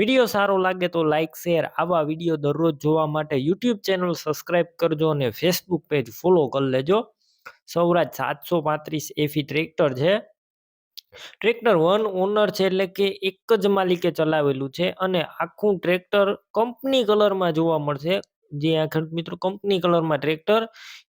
Video સારો લાગે તો લાઇક શેર આવા વીડિયો દરરોજ જોવા માટે યુટ્યુબ ચેનલ સબસ્ક્રાઇબ કરજો અને ફેસબુક પેજ ફોલો કરી લેજો. સૌરાજ સાતસો પાંત્રીસ એફી ટ્રેક્ટર છે. ટ્રેક્ટર વન ઓનર છે એટલે કે એક જ માલિકે ચલાવેલું છે અને આખું ટ્રેક્ટર કંપની કલરમાં જોવા મળશે. જે આ મિત્રો કંપની કલરમાં ટ્રેક્ટર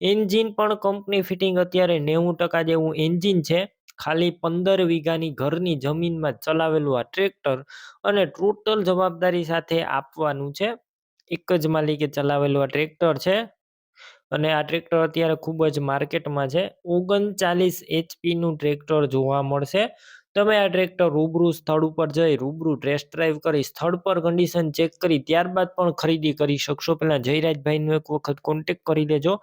એન્જિન પણ કંપની ફિટિંગ અત્યારે નેવું ટકા જેવું એન્જિન છે. ખાલી પંદર વીઘાની ઘરની જમીનમાં ચલાવેલું આ ટ્રેક્ટર અને ટોટલ જવાબદારી સાથે આપવાનું છે. એક જ માલિકે ચલાવેલું આ ટ્રેક્ટર છે અને આ ટ્રેક્ટર અત્યારે ખૂબ જ માર્કેટમાં છે. ઓગણચાલીસ એચપીનું ટ્રેક્ટર જોવા મળશે. તમે આ ટ્રેક્ટર રૂબરૂ સ્થળ ઉપર જઈ રૂબરૂ ટેસ્ટ ડ્રાઈવ કરી સ્થળ પર કન્ડિશન ચેક કરી ત્યારબાદ પણ ખરીદી કરી શકશો. પહેલાં જયરાજભાઈનો એક વખત કોન્ટેક કરી લેજો.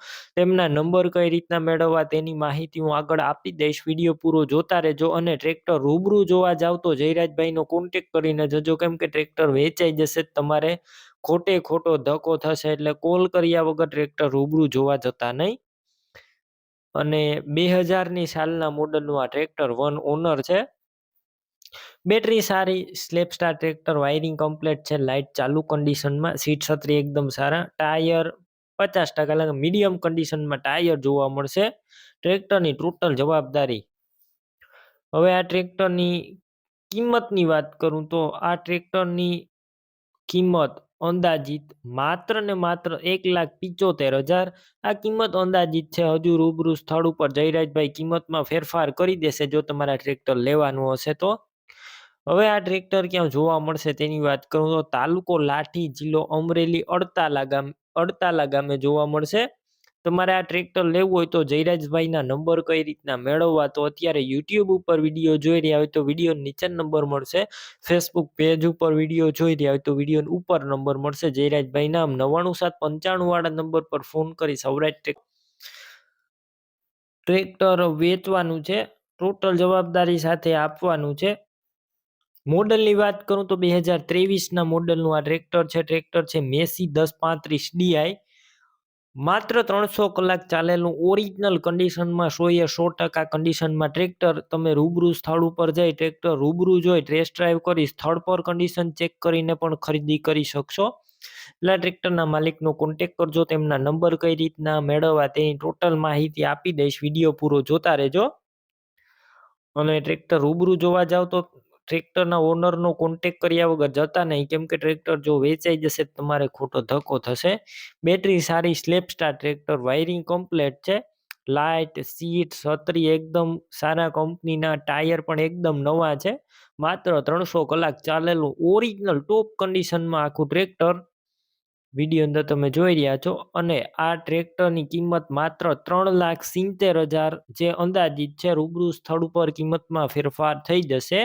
તેમના નંબર કઈ રીતના મેળવવા તેની માહિતી હું આગળ આપી દઈશ. વીડિયો પૂરો જોતા રહેજો અને ટ્રેક્ટર રૂબરૂ જોવા જાવ તો જયરાજભાઈનો કોન્ટેક કરીને જજો. કેમ કે ટ્રેક્ટર વેચાઈ જશે તમારે. ખોટે ખોટો ધક્કો થશે એટલે કોલ કર્યા વગર ટ્રેક્ટર રૂબરૂ જોવા જતા નહીં. અને બે હજારની સાલના મોડલનું આ ટ્રેક્ટર વન ઓનર છે. બેટરી સારી self start tractor wiring complete છે લાઇટ ચાલુ કન્ડિશનમાં સીટ છત્રી એકદમ સારા ટાયર પચાસ ટકા મીડિયમ કન્ડિશનમાં ટાયર જોવા મળશે. ટ્રેક્ટરની ટોટલ જવાબદારી. હવે આ ટ્રેક્ટરની કિંમતની વાત કરું તો આ ટ્રેક્ટરની કિંમત અંદાજિત માત્ર ને માત્ર એક લાખ પિચોતેર હજાર. આ કિંમત અંદાજિત છે, હજુ રૂબરૂ સ્થળ ઉપર જયરાજભાઈ કિંમતમાં ફેરફાર કરી દેશે જો તમારા ટ્રેક્ટર લેવાનું હશે તો. હવે આ ટ્રેક્ટર ક્યાં જોવા મળશે તેની વાત કરું તો તાલુકો લાઠી જિલ્લો અમરેલી અડતાલા ગામ અડતાલા ગામે જોવા મળશે. તમારે આ ટ્રેક્ટર લેવું હોય તો જયરાજભાઈના નંબર કઈ રીતના મેળવવા? તો અત્યારે યુટ્યુબ ઉપર વીડિયો જોઈ રહ્યા હોય તો વીડિયો નીચે નંબર મળશે. ફેસબુક પેજ ઉપર વીડિયો જોઈ રહ્યા હોય તો વીડિયો ઉપર નંબર મળશે. જયરાજભાઈ નામ નવ્વાણું સાત પંચાણું નંબર પર ફોન કરી સૌરાષ્ટ્ર ટ્રેક્ટર વેચવાનું છે. ટોટલ જવાબદારી સાથે આપવાનું છે. મોડલની વાત કરું તો બે હજાર ત્રેવીસના મોડલનું આ ટ્રેક્ટર છે. ટ્રેક્ટર છે મેસી દસ પાંત્રીસ ડીઆઈ. માત્ર ત્રણસો કલાક ચાલેલું ઓરિજિનલ કન્ડિશનમાં સો એ સો ટકા કન્ડિશનમાં ટ્રેક્ટર. તમે રૂબરૂ સ્થળ ઉપર જઈ ટ્રેક્ટર રૂબરૂ જોઈ ટેસ્ટ ડ્રાઈવ કરી સ્થળ પર કન્ડિશન ચેક કરીને પણ ખરીદી કરી શકશો. એટલે ટ્રેક્ટરના માલિકનો કોન્ટેક કરજો, તેમના નંબર કઈ રીતના મેળવવા તેની ટોટલ માહિતી આપી દઈશ. વીડિયો પૂરો જોતા રહેજો. અને ટ્રેક્ટર રૂબરૂ જોવા જાવ તો ટ્રેક્ટરના ઓનરનો કોન્ટેક કર્યા વગર જતા નહીં. કેમ કે ટ્રેક્ટર જો વેચાઈ જશે તમારે ખોટો ધક્કો થશે. બેટરી સારી self start tractor wiring complete છે. લાઇટ સીટ છત્રી એકદમ સારા કંપનીના ટાયર પણ એકદમ નવા છે. માત્ર ત્રણસો કલાક ચાલેલું ઓરિજિનલ ટોપ કન્ડિશનમાં આખું ટ્રેક્ટર. વીડિયો અંદર તમે જોઈ રહ્યા છો. અને આ ટ્રેક્ટરની કિંમત માત્ર ત્રણ લાખ સિત્તેર હજાર જે અંદાજિત છે, રૂબરૂ સ્થળ ઉપર કિંમતમાં ફેરફાર થઈ જશે.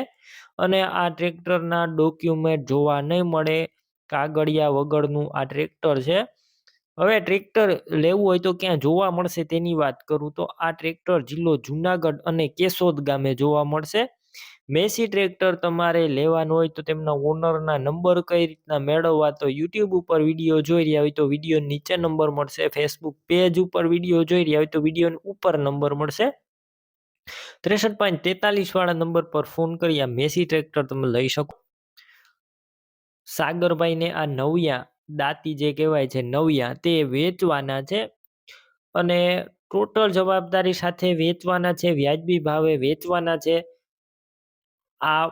અને આ ટ્રેક્ટરના ડોક્યુમેન્ટ જોવા નહીં મળે, કાગળિયા વગરનું આ ટ્રેક્ટર છે. હવે ટ્રેક્ટર લેવું હોય તો ક્યાં જોવા મળશે તેની વાત કરું તો આ ટ્રેક્ટર જિલ્લો જુનાગઢ અને કેશોદ ગામે જોવા મળશે. મેસી ટ્રેક્ટર તમારે લેવાનું હોય તો તેમના ઓનરના નંબર કઈ રીતના મેળવવા તો યુટ્યુબ ઉપર વીડિયો જોઈ રહ્યા હોય તો વીડિયો નીચે નંબર મળશે, ફેસબુક પેજ ઉપર વીડિયો જોઈ રહ્યા હોય તો વીડિયો ઉપર નંબર મળશે. ત્રેસઠ પોઈન્ટ તેતાલીસ વાળા નંબર પર ફોન કરી આ મેસી ટ્રેક્ટર તમે લઈ શકો. સાગરભાઈને આ નવિયા દાતી જે કહેવાય છે, નવિયા તે વેચવાના છે અને ટોટલ જવાબદારી સાથે વેચવાના છે, વ્યાજબી ભાવે વેચવાના છે. આ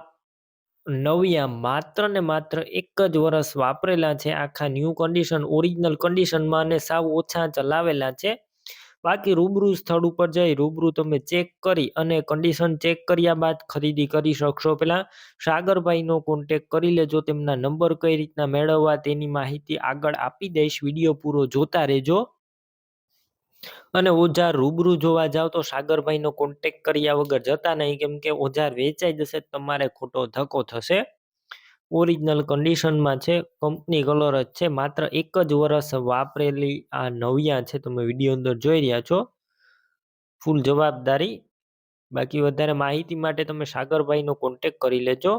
નવિયા માત્ર ને માત્ર એક જ વર્ષ વાપરેલા છે, આખા ન્યૂ કન્ડિશન ઓરિજિનલ કન્ડિશનમાં અને સાવ ઓછા ચલાવેલા છે. બાકી રૂબરૂ સ્થળ ઉપર જઈ રૂબરૂ તમે ચેક કરી અને કન્ડિશન ચેક કર્યા બાદ ખરીદી કરી શકશો. પહેલાં સાગરભાઈનો કોન્ટેક કરી લેજો, તેમના નંબર કઈ રીતના મેળવવા તેની માહિતી આગળ આપી દઈશ. વીડિયો પૂરો જોતા રહેજો. અને ઓજાર રૂબરૂ જોવા જાવ તો સાગરભાઈનો કોન્ટેક કર્યા વગર જતા નહીં, કેમ કે ઓજાર વેચાઈ જશે, તમારે ખોટો ધક્કો થશે. ઓરિજિનલ કન્ડિશનમાં છે, કંપની કલર જ છે, માત્ર એક જ વર્ષ વાપરેલી આ નવિયા છે, તમે વીડિયો અંદર જોઈ રહ્યા છો. ફૂલ જવાબદારી. બાકી વધારે માહિતી માટે તમે સાગરભાઈનો કોન્ટેક કરી લેજો.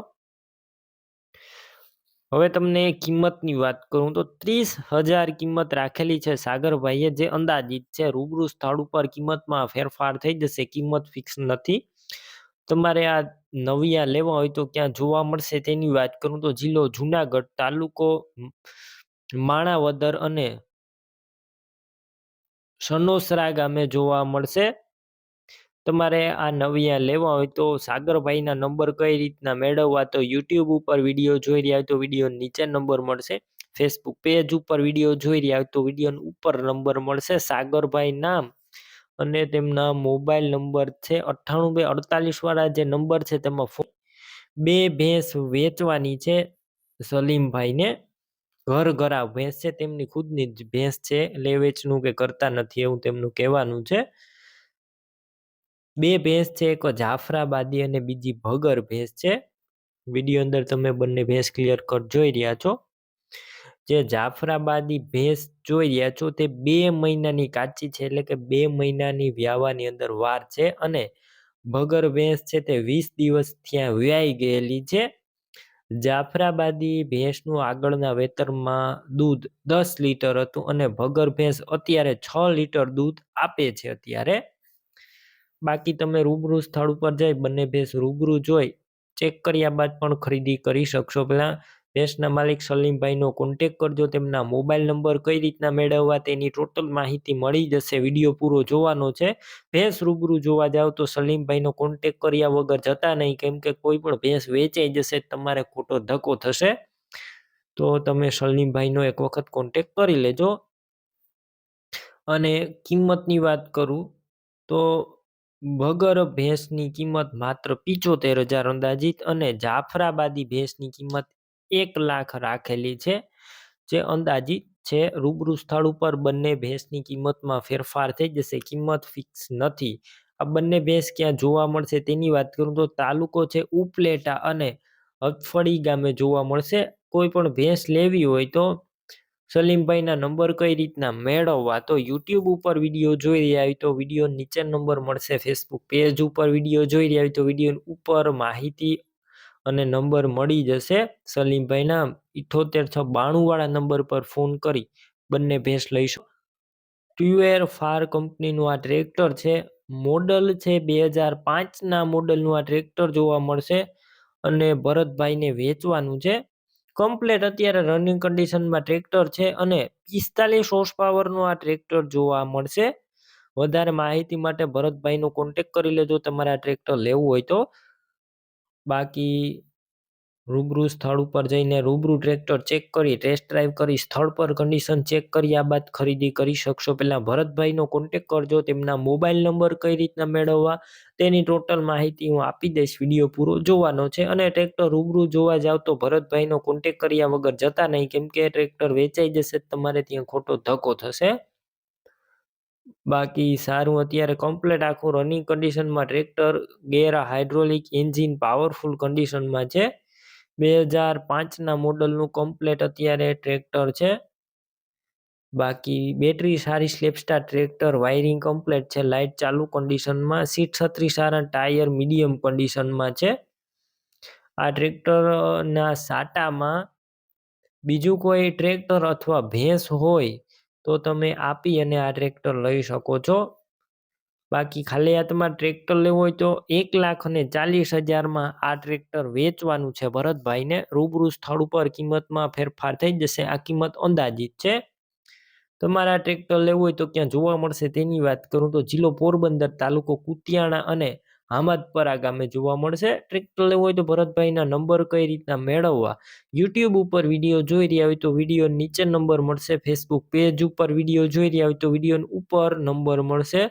હવે તમને કિંમતની વાત કરું તો ત્રીસ હજાર કિંમત રાખેલી છે સાગરભાઈએ, જે અંદાજિત છે, રૂબરૂ સ્થળ ઉપર કિંમતમાં ફેરફાર થઈ જશે, કિંમત ફિક્સ નથી. તમારે આ નવિયા લેવા હોય તો ક્યાં જોવા મળશે તેની વાત કરું તો જિલ્લો જુનાગઢ તાલુકો માણાવદર અને સનોસરા ગામે જોવા મળશે. તમારે આ નવિયા લેવા હોય તો સાગરભાઈના નંબર કઈ રીતના મેળવવા તો યુટ્યુબ ઉપર વીડિયો જોઈ રહ્યા હોય તો વીડિયો નીચે નંબર મળશે. ફેસબુક પેજ ઉપર વીડિયો જોઈ રહ્યા હોય તો વીડિયો ઉપર નંબર મળશે. સાગરભાઈ નામ અને તેમના મોબાઈલ નંબર છે અઠ્ઠાણું બે અડતાલીસ વાળા જે નંબર છે તેમાં ફોન બે ભેંસ વેચવાની છે સલીમભાઈને. ઘર ઘરા ભેંસ છે, તેમની ખુદની જ ભેંસ છે લે વેચનું કે કરતા નથી એવું તેમનું કહેવાનું છે. બે ભેંસ છે, એક જાફરાબાદી અને બીજી ભગર ભેંસ છે. વીડિયો અંદર તમે બંને ભેંસ ક્લિયર કટ જોઈ રહ્યા છો. જે જાફરાબાદી ભેંસ જોઈ રહ્યા છો તે બે મહિનાની કાચી છે, એટલે કે બે મહિનાની વ્યાવાની અંદર વાર છે અને ભગર ભેંસ છે તે વીસ દિવસ ત્યાં વ્યાઈ ગયેલી છે. જાફરાબાદી ભેંસનું આગળના વેતરમાં દૂધ દસ લીટર હતું અને ભગર ભેંસ અત્યારે છ લીટર દૂધ આપે છે અત્યારે. બાકી તમે રૂબરૂ સ્થળ ઉપર જઈ બંને ભેંસ રૂબરૂ જોઈ, ચેક કર્યા બાદ પણ ખરીદી કરી શકશો. પહેલાં ભેંસના માલિક સલીમભાઈનો કોન્ટેક કરજો, તેમના મોબાઈલ નંબર કઈ રીતના મેળવવા તેની ટોટલ માહિતી મળી જશે વીડિયો પૂરો જોવાનો છે. ભેંસ રૂબરૂ જોવા જાવ તો સલીમભાઈનો કોન્ટેક કર્યા વગર જતા નહીં, કેમ કે કોઈ પણ ભેંસ વેચાઈ જશે, તમારે ખોટો ધક્કો થશે. તો તમે સલીમભાઈનો એક વખત કોન્ટેક કરી લેજો. અને કિંમતની વાત કરું, તો બગર ભેંસની કિંમત માત્ર પિચોતેર હજાર અંદાજિત અને જાફરાબાદી ભેંસની કિંમત એક લાખ રાખેલી છે, જે અંદાજિત છે રૂબરૂ સ્થળ ઉપર બંને ભેંસની કિંમતમાં ફેરફાર થઈ જશે. કિંમત ફિક્સ નથી. આ બંને ભેંસ ક્યાં જોવા મળશે તેની વાત કરું તો તાલુકો છે ઉપલેટા અને હથફળી ગામે જોવા મળશે. કોઈ પણ ભેંસ લેવી હોય તો સલીમભાઈના નંબર કઈ રીતના મેળવવા તો યુટ્યુબ ઉપર વીડિયો જોઈ રહ્યા હોય તો વીડિયો નીચે નંબર મળશે. ફેસબુક પેજ ઉપર વીડિયો જોઈ રહ્યા હોય તો વીડિયો ઉપર માહિતી અને નંબર મળી જશે. સલીમભાઈના ઇઠોતેર છ બાણુંવાળા નંબર પર ફોન કરી બંને ભેંસ લઈશું. ટ્યુએર ફાર કંપનીનું આ ટ્રેક્ટર છે. મોડલ છે બે હજાર પાંચના મોડલનું આ ટ્રેક્ટર જોવા મળશે અને ભરતભાઈને વેચવાનું છે. કમ્પ્લેટ અત્યારે રનિંગ કન્ડિશનમાં ટ્રેક્ટર છે અને પિસ્તાલીસ હોર્સ પાવરનું આ ટ્રેક્ટર જોવા મળશે. વધારે માહિતી માટે ભરતભાઈનો કોન્ટેક કરી લેજો. તમારે આ ટ્રેક્ટર લેવું હોય તો. બાકી રૂબરૂ સ્થળ ઉપર જઈને રૂબરૂ ટ્રેક્ટર ચેક કરી ટેસ્ટ ડ્રાઈવ કરી, સ્થળ પર કન્ડિશન ચેક કર્યા બાદ ખરીદી કરી શકશો. પહેલાં ભરતભાઈનો કોન્ટેક કરજો, તેમના મોબાઈલ નંબર કઈ રીતના મેળવવા, તેની ટોટલ માહિતી હું આપી દઈશ. વીડિયો પૂરો જોવાનો છે અને ટ્રેક્ટર રૂબરૂ જોવા જાવ તો ભરતભાઈનો કોન્ટેક કર્યા વગર જતા નહીં. કેમ કે ટ્રેક્ટર વેચાઈ જશે, તમારે ત્યાં ખોટો ધક્કો થશે. બાકી સારું, અત્યારે કમ્પ્લીટ આખું રનિંગ કન્ડિશનમાં tractor gear hydraulic engine powerful કન્ડિશનમાં છે. બે હજાર પાંચના મોડલનું કમ્પ્લેટ અત્યારે ટ્રેક્ટર છે. બાકી બેટરી સારી self start tractor wiring complete છે. લાઇટ ચાલુ કન્ડિશનમાં સીટ છત્રી સારા ટાયર મીડિયમ કન્ડિશનમાં છે. આ ટ્રેક્ટરના સાટામાં બીજું કોઈ ટ્રેક્ટર અથવા ભેંસ હોય તો તમે આપી અને આ ટ્રેક્ટર લઈ શકો છો. બાકી ખાલી હાથમાં ટ્રેક્ટર લેવું હોય તો એક લાખ અને ચાલીસ હજારમાં આ ટ્રેક્ટર વેચવાનું છે ભરતભાઈને. રૂબરૂ સ્થળ ઉપર કિંમતમાં ફેરફાર થઈ જશે. આ કિંમત અંદાજિત છે. તમારા ટ્રેક્ટર લેવું હોય તો ક્યાં જોવા મળશે તેની વાત કરું તો જિલ્લો પોરબંદર તાલુકો કુતિયાણા અને હામદપરા ગામે જોવા મળશે. ટ્રેક્ટર લેવું હોય તો ભરતભાઈના નંબર કઈ રીતના મેળવવા? યુટ્યુબ ઉપર વીડિયો જોઈ રહ્યા હોય તો વીડિયો નીચે નંબર મળશે. ફેસબુક પેજ ઉપર વીડિયો જોઈ રહ્યા હોય તો વીડિયો ઉપર નંબર મળશે.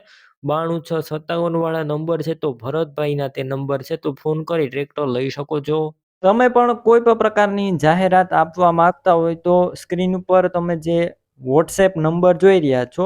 બાણું છ સત્તાવન વાળા નંબર છે તો ભરતભાઈના તે નંબર છે તો ફોન કરી ટ્રેક્ટર લઈ શકો છો. તમે પણ કોઈ પણ પ્રકારની જાહેરાત આપવા માંગતા હોય તો સ્ક્રીન ઉપર તમે જે વોટ્સએપ નંબર જોઈ રહ્યા છો